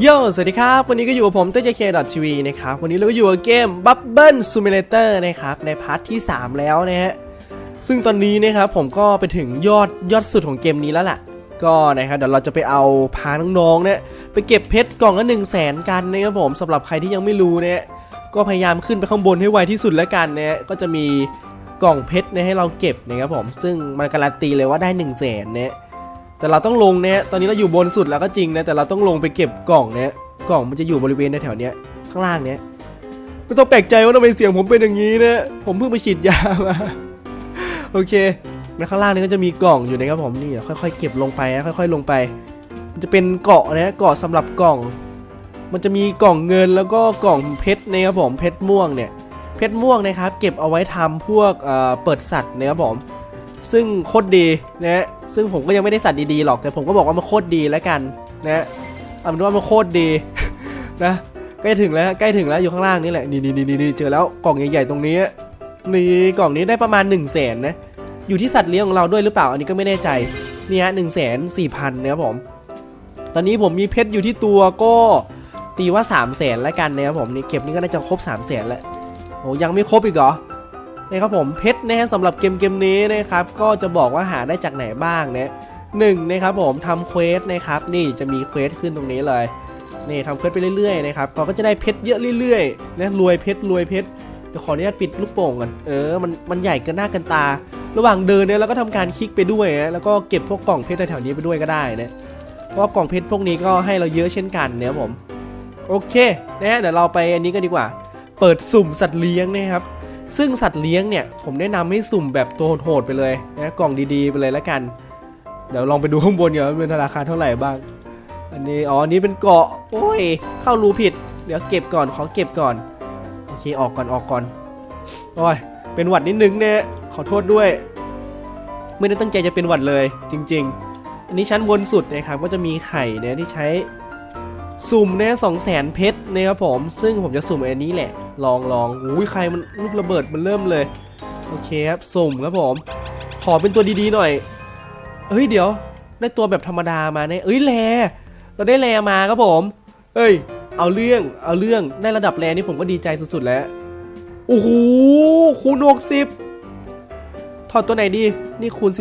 โยสวัสดีครับ วันนี้ก็อยู่กับผมเต้เจเคดอทีวีนะครับ วันนี้เราก็อยู่กับเกม Bubble Simulator นะครับ ในพาร์ทที่ 3 แล้วนะฮะ ซึ่งตอนนี้นะครับผมก็ไปถึงยอดยอดสุดของเกมนี้แล้วล่ะ ก็นะครับเดี๋ยวเราจะไปเอาพาน้องๆเนี่ยไปเก็บเพชรกล่องละหนึ่งแสนกันนะครับผมสำหรับใครที่ยังไม่รู้เนี่ยก็พยายามขึ้นไปข้างบนให้ไวที่สุดแล้วกันนะก็จะมีกล่องเพชรเนี่ยให้เราเก็บนะครับผม ซึ่งมันการันตีเลยว่าได้1นึ่งแสนเนี่ย แต่เราต้องลงเนี่ยตอนนี้เราอยู่บนสุดแล้วก็จริงนะ แต่เราต้องลงไปเก็บกล่องเนี่ยกล่องมันจะอยู่บริเวณแถวเนี้ยข้างล่างเนี้ยไม่ต้องแปลกใจว่าทำไมเสียงผมเป็นอย่างนี้นะ ผมเพิ่งไปฉีดยามา โอเค แล้วข้างล่างนี้ก็จะมีกล่องอยู่นะครับผมนี่ค่อยๆเก็บลงไปนะค่อย ๆ ลงไป มันจะเป็นเกาะนะเกาะสำหรับกล่อง มันจะมีกล่องเงินแล้วก็กล่องเพชรนะครับผมเพชรม่วงเนี่ย เพชรม่วงนะครับ เก็บเอาไว้ทำพวกเอ่อเปิดสัตว์นะครับผม ซึ่งโคตรดีนะซึ่งผมก็ยังไม่ได้สัตว์ดีๆหรอกแต่ผมก็บอกว่ามันโคตรดีแล้วกันนะเอาเป็นว่ามันโคตรดีนะใกล้ถึงแล้วใกล้ถึงแล้วอยู่ข้างล่างนี่แหละนี่นี่นี่นี่เจอแล้วกล่องใหญ่ๆตรงนี้นี่กล่องนี้ได้ประมาณ1นึ่งแสนนะอยู่ที่สัตว์เลี้ยงของเราด้วยหรือเปล่าอันนี้ก็ไม่แน่ใจนี่ฮะหนึ่งแสนสี่พันนะครับผม ตอนนี้ผมมีเพชรอยู่ที่ตัวก็ตีว่า3ามแสนแล้วกันนะครับผมนี่เก็บนี่ก็น่าจะครบ3ามแสนแล้วโอ้ยังไม่ครบอีกเหรอ นะครับผมเพชรนะฮะสำหรับเกมเกมนี้นะครับก็จะบอกว่าหาได้จากไหนบ้างเนี่ยหนึ่งนะครับผมทำเควสนะครับนี่จะมีเควสขึ้นตรงนี้เลยนี่ทำเควสไปเรื่อยๆนะครับเราก็จะได้เพชรเยอะเรื่อยๆนะรวยเพชรรวยเพชรเดี๋ยวขออนุญาตปิดลูกโป่งก่อนเออมันมันใหญ่เกินหน้าเกันตา ระหว่างเดินเนี่ยเราก็ทำการคลิกไปด้วยนะแล้วก็เก็บพวกกล่องเพชรแถวๆนี้ไปด้วยก็ได้นะเพราะว่ากล่องเพชรพวกนี้ก็ให้เราเยอะเช่นกันเนี่ยครับผมโอเคนะเดี๋ยวเราไปอันนี้กันดีกว่า เปิดสุ่มสัตว์เลี้ยงนะครับ ซึ่งสัตว์เลี้ยงเนี่ยผมแนะนำให้สุ่มแบบตัวโหดๆไปเลยนะกล่องดีๆไปเลยแล้วกัน เดี๋ยวลองไปดูข้างบนก่อนว่าเป็นราคาเท่าไหร่บ้าง อันนี้อ๋ออันนี้เป็นเกาะโอ้ย เข้ารูผิด เดี๋ยวเก็บก่อนขอเก็บก่อนโอเคออกก่อนออกก่อนโอ้ยเป็นหวัดนิดนึงเนี่ยขอโทษด้วย ไม่ได้ตั้งใจจะเป็นหวัดเลย จริง ๆ อันนี้ชั้นบนสุดนะครับก็จะมีไข่เนี่ยที่ใช้สุ่มเนี่ยสองแสนเพชรนะครับผม ซึ่งผมจะสุ่มอันนี้แหละ ลองลองอุ้ยใครมันลูกระเบิดมันเริ่มเลย โอเคครับสุ่มครับผม ขอเป็นตัวดีๆหน่อย เฮ้ยเดี๋ยว ได้ตัวแบบธรรมดามาเนี่ยเอ้ยแลเราได้แลมาครับผม เอ้ย เอาเรื่องเอาเรื่องได้ระดับแลนี่ผมก็ดีใจสุดๆแล้วโอ้โหคูณหกสิบถอดตัวไหนดีนี่คูณ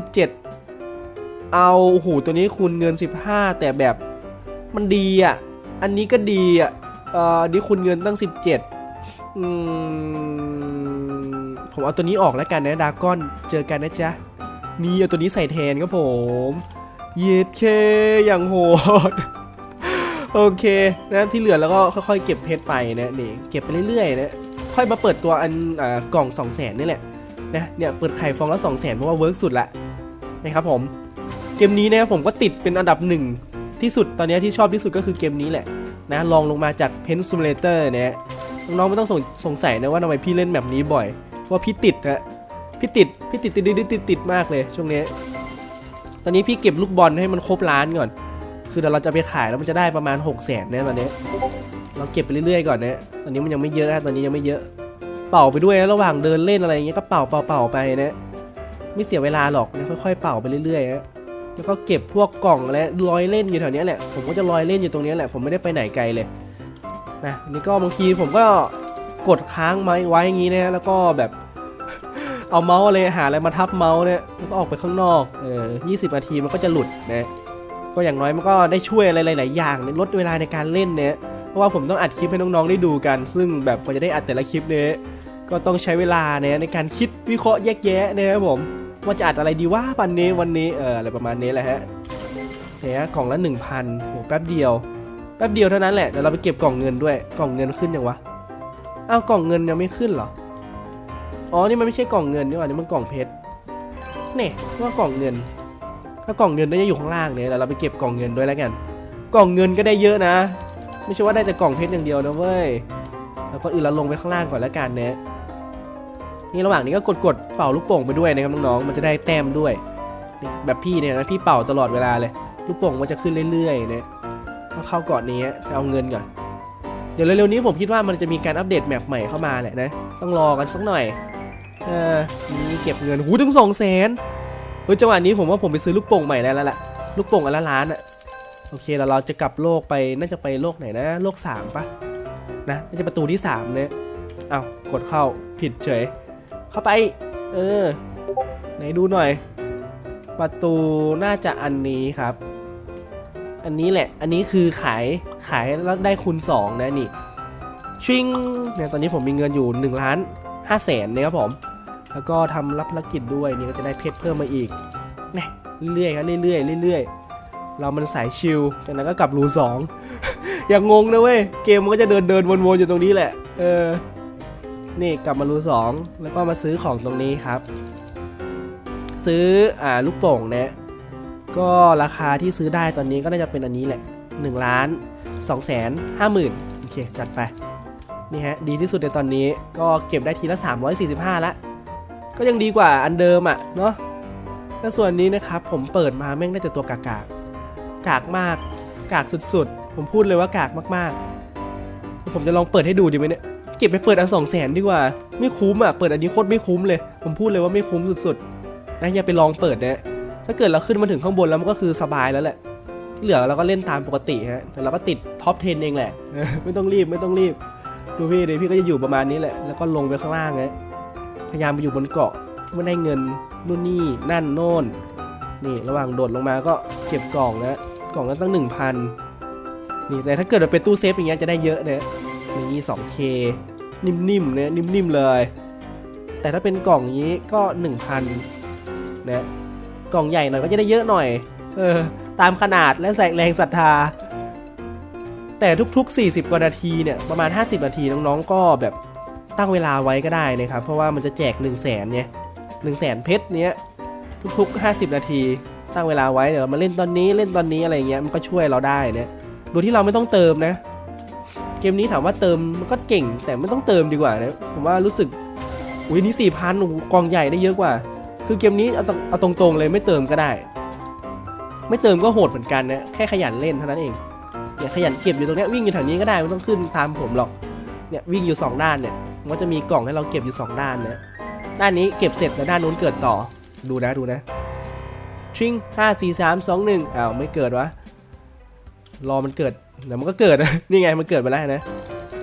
17 เอาโอ้โหตัวนี้คูณเงิน 15 แต่แบบมันดีอะ อันนี้ก็ดีอะเอ่อนี่คุณเงินตั้ง 17 อืมผมเอาตัวนี้ออกแล้วกันนะดากอนเจอกันนะจ๊ะ นี่เอาตัวนี้ใส่แทนครับผมเย็ดเคอย่างโหดโอเคนะที่เหลือแล้วก็ค่อยๆเก็บเพชรไปนะนี่เก็บไปเรื่อยๆนะค่อยมาเปิดตัวอันอกล่อง2 0 0แสนนี่แหละนะเนี่ยเปิดไข่ฟองละ2 0 0แสนเพราะว่าเวิร์กสุดละนะครับผมเกมนี้นะผมก็ติดเป็นอันดับหนึ่งที่สุดตอนนี้ที่ชอบที่สุดก็คือเกมนี้แหละนะลองลงมาจาก Pen Simulator เนี่ย น้องไม่ต้องสงสงสัยนะว่าทำไมพี่เล่นแบบนี้บ่อยเพราะว่าพี่ติดนะพี่ติดพี่ติดติดติดติดติดมากเลยช่วงนี้ ตอนนี้พี่เก็บลูกบอลให้มันครบล้านก่อน คือเดี๋ยวเราจะไปขายแล้วมันจะได้ประมาณ6 0แสนเนี่ยตอนนี้ เราเก็บไปเรื่อยๆก่อนนะตอนนี้มันยังไม่เยอะนะตอนนี้ยังไม่เยอะ เป่าไปด้วยนะระหว่างเดินเล่นอะไรอย่างเงี้ยก็เป่าเป่าเป่าไปนะไม่เสียเวลาหรอกนะค่อยๆเป่าไปเรื่อยๆนะแล้วก็เก็บพวกกล่องและลอยเล่นอยู่แถวนี้แหละ ผมก็จะลอยเล่นอยู่ตรงนี้แหละ ผมไม่ได้ไปไหนไกลเลย นะนี่ก็บางทีผมก็กดค้างไม้ไว้อย่างงี้นะแล้วก็แบบเอาเมาส์อะไรหาอะไรมาทับเมาส์เนี่ยแล้วก็ออกไปข้างนอกเออยี่สิบนาทีมันก็จะหลุดนะก็อย่างน้อยมันก็ได้ช่วยอะไรหลาย ๆ อย่างลดเวลาในการเล่นเนี่ยเพราะว่าผมต้องอัดคลิปให้น้อง ๆ ได้ดูกัน ซึ่งแบบกว่าจะได้อัดแต่ละคลิปเนี่ยก็ต้องใช้เวลาเนี่ยในการคิดวิเคราะห์แยกแยะนะครับผมว่าจะอัดอะไรดีว่าวันนี้วันนี้เอออะไรประมาณนี้แหละฮะเนี่ยกล่องละ 1,000โหแป๊บเดียว ป๊บเดียวเท่านั้นแหละเดี๋ยวเราไปเก็บกล่องเงินด้วยกล่องเงินขึ้นยังวะอ้าวกล่องเงินยังไม่ขึ้นเหรออ๋อนี่มันไม่ใช่กล่องเงินนี่หว่านี่มันกล่องเพชรเนี่ยว่ากล่องเงิน ถ้ากล่องเงินน่าจะอยู่ข้างล่างเนี่ยเดี๋ยวเราไปเก็บกล่องเงินด้วยแล้วกัน กล่องเงินก็ได้เยอะนะ ไม่ใช่ว่าได้แต่กล่องเพชรอย่างเดียวนะเว้ยแล้วก็อื่นเราลงไปข้างล่างก่อนแล้วกันเนี่ยนี่ระหว่างนี้ก็กดกดๆเป่าลูกโป่งไปด้วยนะครับน้องๆมันจะได้แต้มด้วยแบบพี่เนี่ยนะพี่เป่าตลอดเวลาเลย ลูกโป่งมันจะขึ้นเรื่อยๆเนี่ย ต้องเข้าเกาะนี้เอาเงินก่อน เดี๋ยวเร็วๆนี้ผมคิดว่ามันจะมีการอัปเดตแมปใหม่เข้ามาแหละนะ ต้องรอกันสักหน่อย เออนี่เก็บเงินหูถึงสองแสนเฮ้ยจังหวะนี้ผมว่าผมไปซื้อลูกโป่งใหม่ได้แล้วแหละลูกโป่งอันละล้านอะโอเคแล้วเราจะกลับโลกไปน่าจะไปโลกไหนนะ โลกสามปะนะน่าจะประตูที่สามเนี่ยเอากดเข้าผิดเฉย เข้าไป เออ ไหนดูหน่อย ประตูน่าจะอันนี้ครับ อันนี้แหละ อันนี้คือขายขายแล้วได้คูณสองนะนี่ชิงเนี่ยตอนนี้ผมมีเงินอยู่1ล้าน5แสนเนี่ยครับผม แล้วก็ทำรับภารกิจด้วยนี่ก็จะได้เพชรเพิ่มมาอีกเนี่ยเรื่อยๆครับเรื่อยๆเรื่อยๆเรามันสายชิลจากนั้นก็กลับรูสองอย่างงงนะเว้ยเกมมันก็จะเดินเดินวนๆอยู่ตรงนี้แหละ เออ นี่กลับมารูสองแล้วก็มาซื้อของตรงนี้ครับ ซื้ออ่าลูกโป่งเนี่ย ก็ราคาที่ซื้อได้ตอนนี้ก็น่าจะเป็นอันนี้แหละ1ล้าน2แสนห้าหมื่นโอเคจัดไปนี่ฮะดีที่สุดในตอนนี้ก็เก็บได้ทีละ 345 ละก็ยังดีกว่าอันเดิมอะเนาะแล้วส่วนนี้นะครับผมเปิดมาแม่งได้แต่ตัวกากากกากมากกากสุดๆ ผมพูดเลยว่ากากมากๆ ผมจะลองเปิดให้ดูดีไหมเนี่ยเก็บไปเปิดอันสองแสนดีกว่า ไม่คุ้มอะเปิดอันนี้โคตรไม่คุ้มเลย ผมพูดเลยว่าไม่คุ้มสุดๆนะอย่าไปลองเปิดนะ ถ้าเกิดเราขึ้นมาถึงข้างบนแล้วมันก็คือสบายแล้วแหละเหลือเราก็เล่นตามปกติฮะแต่เราก็ติดท็อป 10 เองแหละ ไม่ต้องรีบไม่ต้องรีบ ดูพี่เดี๋ยวพี่ก็จะอยู่ประมาณนี้แหละ แล้วก็ลงไปข้างล่างนะพยายามไปอยู่บนเกาะที่มันได้เงินนู่นนี่นั่นโน่น นี่ระหว่างโดดลงมาก็เก็บกล่องนะกล่องนั้นตั้งหนึ่งพันนี่แต่ถ้าเกิดเราเป็นตู้เซฟอย่างเงี้ยจะได้เยอะนะนี่ 2K นิ่มๆเนี่ยนิ่มๆเลย แต่ถ้าเป็นกล่องอย่างนี้ก็ 1,000นะ กล่องใหญ่หน่อยก็จะได้เยอะหน่อย เออ ตามขนาดและแสงแรงศรัทธา แต่ทุกๆ 40 กว่านาทีเนี่ย ประมาณ 50 นาทีน้องๆ ก็แบบตั้งเวลาไว้ก็ได้นะครับ เพราะว่ามันจะแจก 1 0 0 0 0แสนเนี่ย1 0 0 0 0แสนเพชรเนี้ยทุกๆ 50 นาที ตั้งเวลาไว้เดี๋ยวมาเล่นตอนนี้เล่นตอนนี้อะไรเงี้ยมันก็ช่วยเราได้เนี่ยโดยที่เราไม่ต้องเติมนะ เกมนี้ถามว่าเติมมันก็เก่งแต่ไม่ต้องเติมดีกว่านะผมว่ารู้สึกอุ้ยนี่สี่พันกองใหญ่ได้เยอะกว่า คือเกมนี้เอาตรงเอาตรงๆเลยไม่เติมก็ได้ ไม่เติมก็โหดเหมือนกันนะแค่ขยันเล่นเท่านั้นเองเนี่ยขยันเก็บอยู่ตรงเนี้ยวิ่งอยู่แถวนี้ก็ได้ไม่ต้องขึ้นตามผมหรอกเนี่ยวิ่งอยู่สองด้านเนี่ยมันจะมีกล่องให้เราเก็บอยู่สองด้านเนี่ยด้านนี้เก็บเสร็จแล้วด้านนู้นเกิดต่อดูนะดูนะชิงห้าสี่สามสองหนึ่งอ้าวไม่เกิดวะรอมันเกิดเดี๋ยวมันก็เกิดนี่ไงมันเกิดไปแล้วนะ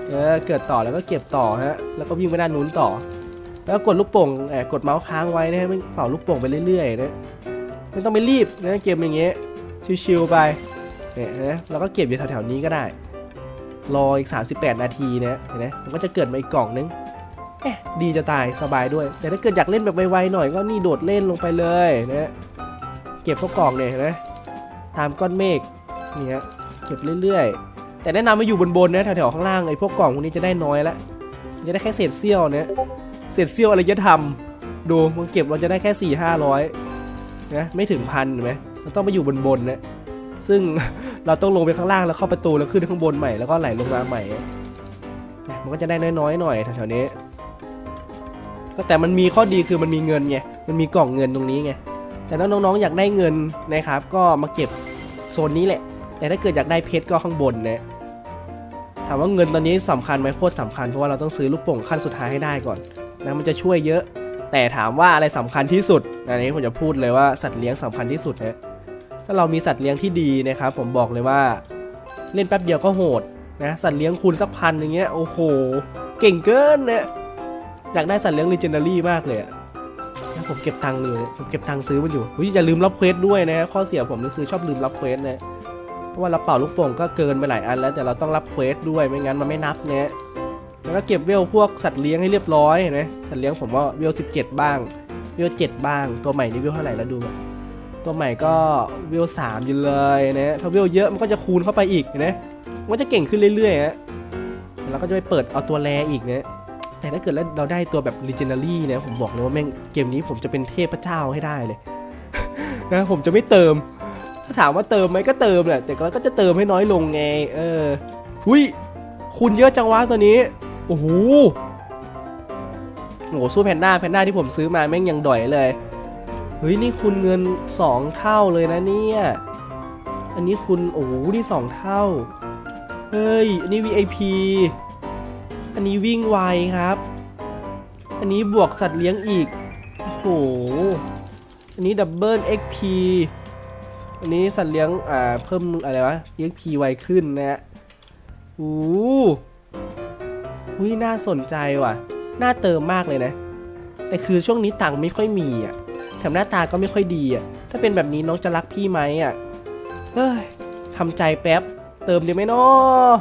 เออเกิดต่อแล้วก็เก็บต่อฮะแล้วก็วิ่งไปด้านนู้นต่อ แล้วกดลูกโป่งแอบกดเมาส์ค้างไว้นะฮะไม่เป่าลูกโป่งไปเรื่อยๆนะไม่ต้องไปรีบนะเกมอย่างเงี้ยชิวๆไปเนี่ยนะเราก็เก็บอยู่แถวๆนี้ก็ได้ รออีก 38 นาทีนะเห็นไหมมันก็จะเกิดมาอีกกล่องนึงเอ๊ะดีจะตายสบายด้วย แต่ถ้าเกิดอยากเล่นแบบไวๆหน่อยก็นี่โดดเล่นลงไปเลยนะเก็บพวกกล่องเนี่ยเห็นไหมตามก้อนเมฆเนี่ฮะเก็บเรื่อยๆ แต่แนะนำมาอยู่บนๆนะแถวๆข้างล่างไอ้พวกกล่องพวกนี้จะได้น้อยละจะได้แค่เศษเสี้ยวเนี่ย ศษเสี้ยวอะไรจะทำดูมันเก็บเราจะได้แค่สี่ห้าร้อยนะไม่ถึงพันเห็นไหมมันต้องมาอยู่บนๆนนะซึ่งเราต้องลงไปข้างล่างแล้วเข้าประตูแล้วขึ้นข้างบนใหม่แล้วก็ไหลลงมาใหม่นะมันก็จะได้น้อยๆหน่อยแถวๆนี้ก็แต่มันมีข้อดีคือมันมีเงินไงมันมีกล่องเงินตรงนี้ไงแต่ถ้าน้องๆอยากได้เงินนะครับ ก็มาเก็บโซนนี้แหละ แต่ถ้าเกิดอยากได้เพชรก็ข้างบนนะถามว่าเงินตอนนี้สำคัญไหมโคตรสำคัญเพราะว่าเราต้องซื้อลูกโป่งขั้นสุดท้ายให้ได้ก่อน นะมันจะช่วยเยอะ แต่ถามว่าอะไรสำคัญที่สุดอันนี้ผมจะพูดเลยว่าสัตว์เลี้ยงสำคัญที่สุดนะถ้าเรามีสัตว์เลี้ยงที่ดีนะครับผมบอกเลยว่าเล่นแป๊บเดียวก็โหดนะสัตว์เลี้ยงคูณสักพันอย่างเงี้ยโอ้โห เก่งเกินเนี่ยอยากได้สัตว์เลี้ยง legendary มากเลยอะนะผมเก็บตังค์เนี่ยผมเก็บตังค์ซื้อมันอยู่อุ๊ยอย่าลืมรับเควสด้วยนะข้อเสียผมก็คือชอบลืมรับเควสนะเพราะว่าเราเป่าลูกโป่งก็เกินไปหลายอันแล้วแต่เราต้องรับเควสด้วยไม่งั้นมันไม่นับเนี่ย แล้วก็เก็บเวลพวกสัตว์เลี้ยงให้เรียบร้อยนะสัตว์เลี้ยงผมว่าเวล17บ้าง เวล7บ้าง ตัวใหม่นี่เวลเท่าไหร่แล้วดูตัวใหม่ก็เวล3อยู่เลยนะถ้าเวลเยอะมันก็จะคูณเข้าไปอีกนะมันจะเก่งขึ้นเรื่อยๆฮะแล้วก็จะไปเปิดเอาตัวแรอีกนะแต่ถ้าเกิดแล้วเราได้ตัวแบบ legendary เนี่ยผมบอกเลยว่าแม่งเกมนี้ผมจะเป็นเทพเจ้าให้ได้เลยนะผมจะไม่เติม ถ้าถามว่าเติมไหมก็เติมแหละแต่เราก็จะเติมให้น้อยลงไง เออ หุยคุณเยอะจังวะตัวนี้ โอ้โหโอ้โหสู้แพนด้าแพนด้าที่ผมซื้อมาแม่งยังดอยเลย เฮ้ย นี่คุณเงิน 2 เท่าเลยนะเนี่ย อันนี้คุณ โอ้โหนี่สองเท่า เฮ้ย อันนี้ VIP อันนี้วิ่งไวครับ อันนี้บวกสัตว์เลี้ยงอีก โอ้โห อันนี้ดับเบิล XP อันนี้สัตว์เลี้ยง อ่า เพิ่มอะไรวะเลี้ยงพีไวขึ้นนะฮะ อู้ หุ้ยน่าสนใจว่ะ น่าเติมมากเลยนะ แต่คือช่วงนี้ตังค์ไม่ค่อยมีอะ แถมหน้าตาก็ไม่ค่อยดีอะ ถ้าเป็นแบบนี้น้องจะรักพี่ไหมอะ เฮ้ยทำใจแป๊บ เติมดีไหมนาะ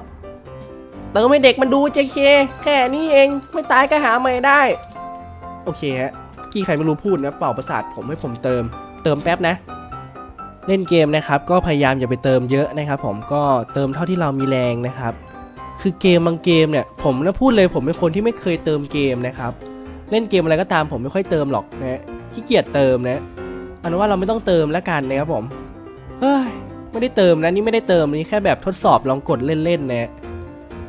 เติมให้เด็กมันดูเจเคแค่นี้เอง ไม่ตายก็หาใหม่ได้ โอเคฮะ กี้ใครไม่รู้พูดนะ เป่าประสาทผมให้ผมเติม เติมแป๊บนะเล่นเกมนะครับก็พยายามอย่าไปเติมเยอะนะครับ ผมก็เติมเท่าที่เรามีแรงนะครับ คือเกมบางเกมเนี่ยผมนะพูดเลยผมเป็นคนที่ไม่เคยเติมเกมนะครับ เล่นเกมอะไรก็ตามผมไม่ค่อยเติมหรอกนะขี้เกียจเติมนะอาเป็นว่าเราไม่ต้องเติมแล้วกันนะครับผมเฮ้ยไม่ได้เติมนะนี่ไม่ได้เติมนี่แค่แบบทดสอบลองกดเล่นๆนะ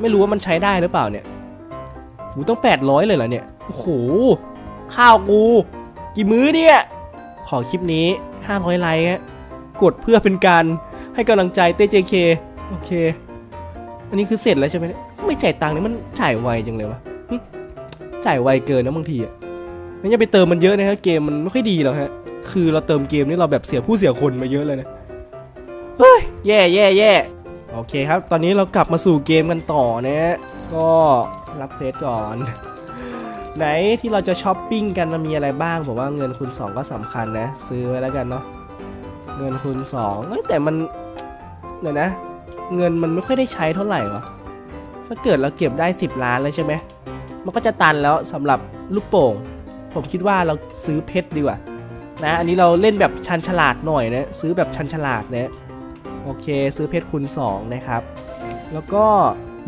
ไม่รู้ว่ามันใช้ได้หรือเปล่าเนี่ยหูต้อง 800 เลยเหรอเนี่ยโอ้โหข้าวกู กี่มื้อเนี่ยขอคลิปนี้ 500 ไลค์ฮะกดเพื่อเป็นการให้กำลังใจเต้เจเคโอเค อันนี้คือเสร็จแล้วใช่ไหมไม่จ่ายตังค์เนี่ยมันจ่ายไวจังเลยวะจ่ายไวเกินนะบางทีอะงั้นอย่าไปเติมมันเยอะนะครับเกมมันไม่ค่อยดีหรอกฮะ คือเราเติมเกมนี่เราแบบเสียผู้เสียคนมาเยอะเลยนะเฮ้ยแย่แย่แย่โอเคครับ ตอนนี้เรากลับมาสู่เกมกันต่อนะฮะก็รับเพจก่อน ไหนที่เราจะช้อปปิ้งกันมีอะไรบ้างผมว่าเงินคูณ2ก็สำคัญนะ ซื้อไว้แล้วกันเนาะเงินคูณ2เอ้แต่มันเดี๋ยวนะ เงินมันไม่ค่อยได้ใช้เท่าไหร่วะถ้าเกิดเราเก็บได้ 10 ล้านแล้วใช่ไหมมันก็จะตันแล้วสำหรับลูกโป่ง ผมคิดว่าเราซื้อเพชรดีกว่านะอันนี้เราเล่นแบบชันฉลาดหน่อยนะซื้อแบบชันฉลาดนะโอเค ซื้อเพชรคูณ2นะครับแล้วก็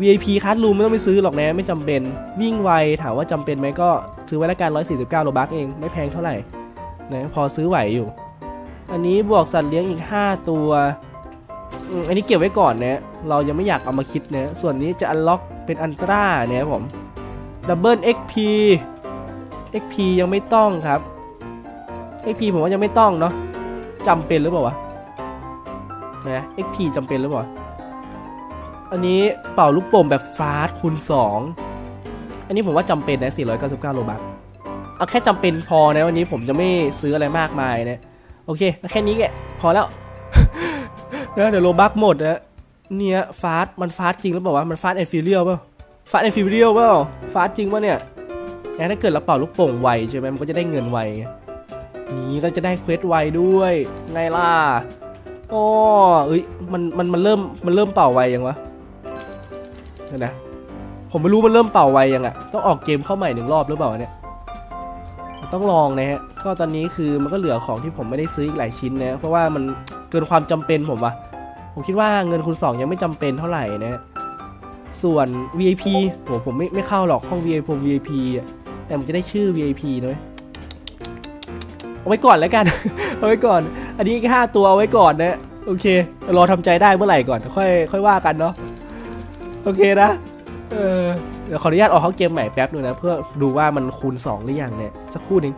VIP คัสรูมไม่ต้องไปซื้อหรอกนะไม่จำเป็นวิ่งไวถามว่าจำเป็นไหมก็ซื้อไว้แล้วกัน149โลบักเองไม่แพงเท่าไหร่นะพอซื้อไหวอยู่ อันนี้บวกสัตว์เลี้ยงอีก 5 ตัว อันนี้เก็บไว้ก่อนนะเรายังไม่อยากเอามาคิดนะส่วนนี้จะอันล็อกเป็นอันตราเนี่ยผมดับเบิล XP XP ยังไม่ต้องครับ XP ผมว่ายังไม่ต้องเนาะจำเป็นหรือเปล่าวะนะ XP จำเป็นหรือเปล่าอันนี้เป่าลูกโป่งแบบฟาสต์คูณ2 อันนี้ผมว่าจำเป็นนะ 499 โลบักเอาแค่จำเป็นพอนะวันนี้ผมจะไม่ซื้ออะไรมากมายนะ โอเค แค่นี้แกพอแล้ว นะเดี๋ยวโลบักหมดนะเนี่ยฟาสมันฟาสจริงหรือเปล่ามันฟาสแอนฟิเลียลเปล่าฟาสแอนฟิเลียลเปล่าฟาสจริงป่ะเนี่ยงั้นถ้าเกิดเราเป่าลูกโป่งไวใช่ไหมมันก็จะได้เงินไวนี่ก็จะได้เควสไวด้วยไงล่ะอ๋อเอ้ยมันมันมันเริ่มมันเริ่มเป่าไวยังวะเดี๋ยวนะผมไม่รู้มันเริ่มเป่าไวยังอะต้องออกเกมเข้าใหม่หนึ่งรอบหรือเปล่าเนี่ยต้องลองนะฮะก็ตอนนี้คือมันก็เหลือของที่ผมไม่ได้ซื้ออีกหลายชิ้นนะเพราะว่ามัน เกินความจำเป็นผมว่ะผมคิดว่าเงินคูณ2ยังไม่จำเป็นเท่าไหร่นะส่วน VIP โหผมไม่ไม่เข้าหรอกห้อง VIP ผม VIP แต่มันจะได้ชื่อ VIP นะเว้ยเอาไว้ก่อนแล้วกัน เอาไว้ก่อน อันนี้แค่ห้าตัวเอาไว้ก่อนนะโอเค รอทำใจได้เมื่อไหร่ก่อน ค่อยค่อยว่ากันเนาะโอเคนะเออเดี๋ยวขออนุญาตออกเข้าเกมใหม่แป๊บนึงนะเพื่อดูว่ามันคูณ 2 หรือยังเนี่ยสักครู่นึง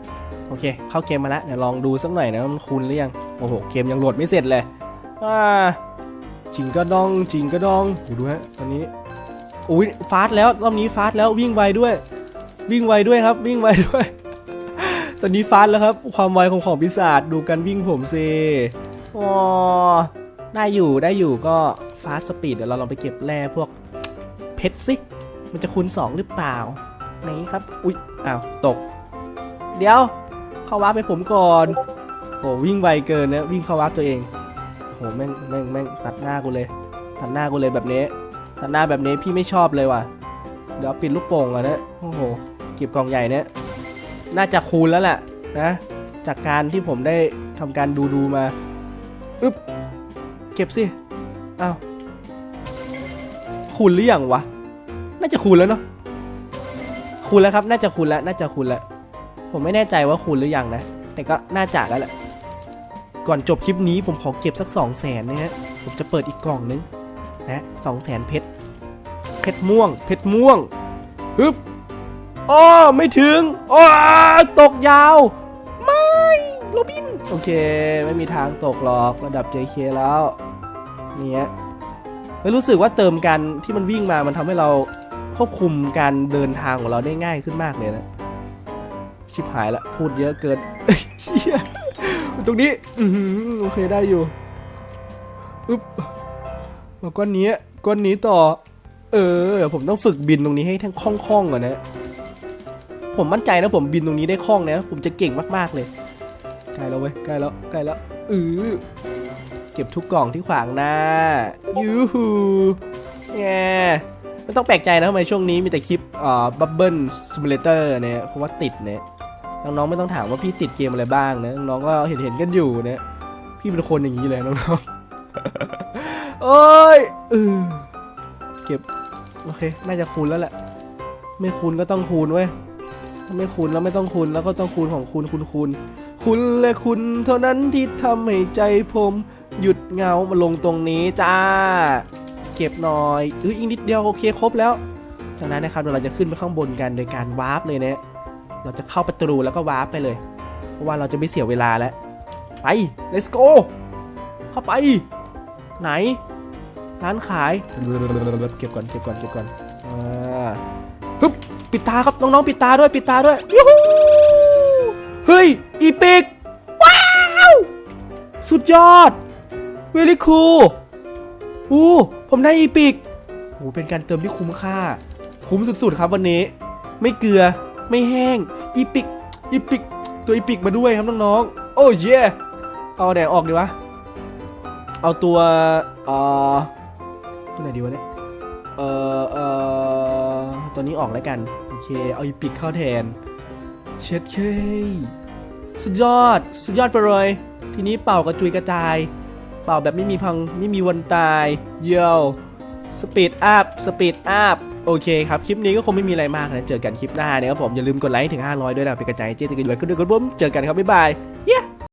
โอเค เข้าเกมมาแล้วเดี๋ยวลองดูสักหน่อยนะว่ามันคูณหรือยัง โอ้โห เกมยังโหลดไม่เสร็จเลยอ่าจิงก็ดองจิงก็ดองโหดูฮะตอนนี้อุ้ยฟาสต์แล้วรอบนี้ฟาสต์แล้ววิ่งไวด้วย วิ่งไวด้วยครับ วิ่งไวด้วย ตอนนี้ฟาสต์แล้วครับ ความไวของของปีศาจดูกันวิ่งผมสิอ๋อได้อยู่ได้อยู่ก็ฟาสต์สปีดเดี๋ยวเราลองไปเก็บแร่พวกเพชรสิมันจะคูณ2หรือเปล่าไหนครับ อุ๊ยอ้าวตก เดี๋ยว เข้าวาร์ปไปผมก่อน โอ้วิ่งไวเกินนะวิ่งเข้าวาร์ปตัวเองโหแม่งแม่งแม่งตัดหน้ากูเลย ตัดหน้ากูเลยแบบนี้ ตัดหน้าแบบนี้พี่ไม่ชอบเลยว่ะ เดี๋ยวปิดลูกโป่งก่อนนะโอ้โหเก็บกล่องใหญ่เนี่ยน่าจะคูณแล้วแหละนะจากการที่ผมได้ทำการดูดูๆมาอึ๊บเก็บสิอ้าวคูณหรือยังวะน่าจะคูณแล้วเนาะคูณแล้วครับ น่าจะคูณแล้วน่าจะคูณแล้วผมไม่แน่ใจว่าคูณหรือยังนะแต่ก็น่าจะแล้วแหละ ก่อนจบคลิปนี้ผมขอเก็บสัก2 0 0แสนนะฮะผมจะเปิดอีกกล่องนึงนะสองแสนเพชรเพชรม่วง เพชรม่วงฮึบอ้อไม่ถึงอ้อตกยาว ไม่โรบิน โอเค ไม่มีทางตกหรอกระดับ JK แล้วเนี่ยแล้วรู้สึกว่าเติมกันที่มันวิ่งมามันทำให้เราควบคุมการเดินทางของเราได้ง่ายขึ้นมากเลยนะ ชิบหายละ พูดเยอะเกินเหี้ย ตรงนี้อือโอเคได้อยู่อึ๊บมาก้อนนี้ก้อนนี้ต่อ เออเดี๋ยวผมต้องฝึกบินตรงนี้ให้ทั้งคล่องๆก่อนนะ ผมมั่นใจนะผมบินตรงนี้ได้คล่องนะ ผมจะเก่งมากๆเลยใกล้แล้วเว้ยใกล้แล้วใกล้แล้วอือเก็บทุกกล่องที่ขวางหน้ายูฮูแงไม่ต้องแปลกใจนะทำไมช่วงนี้มีแต่คลิปเอ่อบับเบิลซิมูเลเตอร์เนี่ยเพราะว่าติดเนี่ย น้องๆไม่ต้องถามว่าพี่ติดเกมอะไรบ้างนะน้องก็เห็นเห็นๆกันอยู่นะพี่เป็นคนอย่างนี้เลยน้องๆโอ้ยเออเก็บโอเค น่าจะคูณแล้วแหละ ไม่คูณก็ต้องคูณเว้ยไม่คูณแล้วไม่ต้องคูณแล้วก็ต้องคูณของคูณคูณคูณคุณและคุณเท่านั้นที่ทำให้ใจผม หยุดเงามาลงตรงนี้จ้า เก็บหน่อยเอออีกนิดเดียวโอเคครบแล้ว จากนั้นนะครับเราจะขึ้นไปข้างบนกันโดยการวาร์ปเลยเนะ เราจะเข้าประตูแล้วก็วาร์ปไปเลย เพราะว่าเราจะไม่เสียเวลาแล้ว ไป let's go เข้าไป ไหน ร้านขาย เก็บก่อนเก็บก่อนเก็บก่อนอ่าฮึบปิดตาครับน้องๆปิดตาด้วยปิดตาด้วยยูฮูเฮ้ย อีปิก ว้าว สุดยอดเวลิคูอู้ผมได้อีปิกโอ้เป็นการเติมที่คุ้มค่า คุ้มสุดๆครับวันนี้ ไม่เกลือ ไม่แห้งอีปิกอีปิกตัวอีปิกมาด้วยครับน้องๆโอ้เย่เอาแดงออกดีวะเอาตัวเอ่อตัวไหนดีวะเนี่ยเอ่อเอ่อตัวนี้ออกแล้วกันโอเคเอาอีปิกเข้าแทนเช็ดเคสุดยอดสุดยอดไปเลยทีนี้เป่ากระจุยกระจาย เป่าแบบไม่มีพังไม่มีวันตาย เยี่ยวสปีดอัพสปีดอัพ โอเคครับ คลิปนี้ก็คงไม่มีอะไรมากนะ เจอกันคลิปหน้านะครับผม อย่าลืมกดไลค์ถึง 500 ด้วยนะ เป็นกระจายเจ๊ตะกันด้วยก็ด้วยกันผมเจอกันครับ บ๊ายบาย